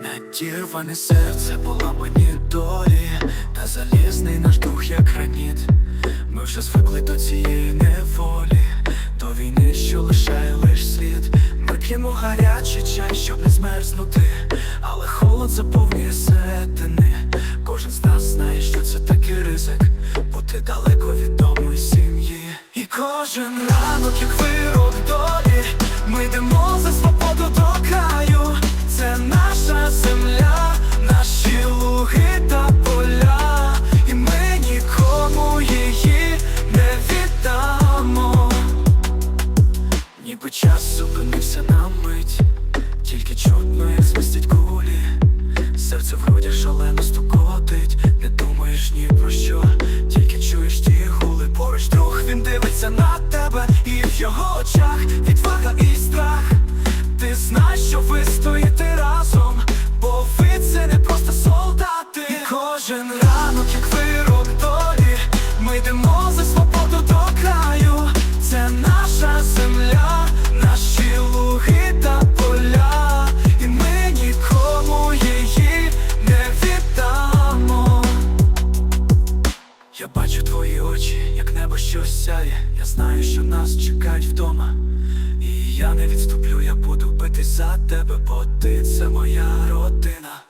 Відірване серце була мені долі, та залізний наш дух, як граніт. Ми вже звикли до цієї неволі, до війни, що лишає лиш слід. Ми п'ємо гарячий чай, щоб не змерзнути, але холод заповнює середини. Кожен з нас знає, що це такий ризик, бути далеко від дому і сім'ї. І кожен ранок, як вирок долі, ми йдемо за свободу до краю. Ніби час зупинився на мить, тільки чутно, як свистять кулі, серце в грудях шалено стукотить, не думаєш ні про що, тільки чуєш ті гули, поруч друг він дивиться на тебе, і в його очах Я бачу твої очі, як небо щось сяє. Я знаю, що нас чекають вдома. І я не відступлю, я буду битись за тебе, бо ти це моя родина.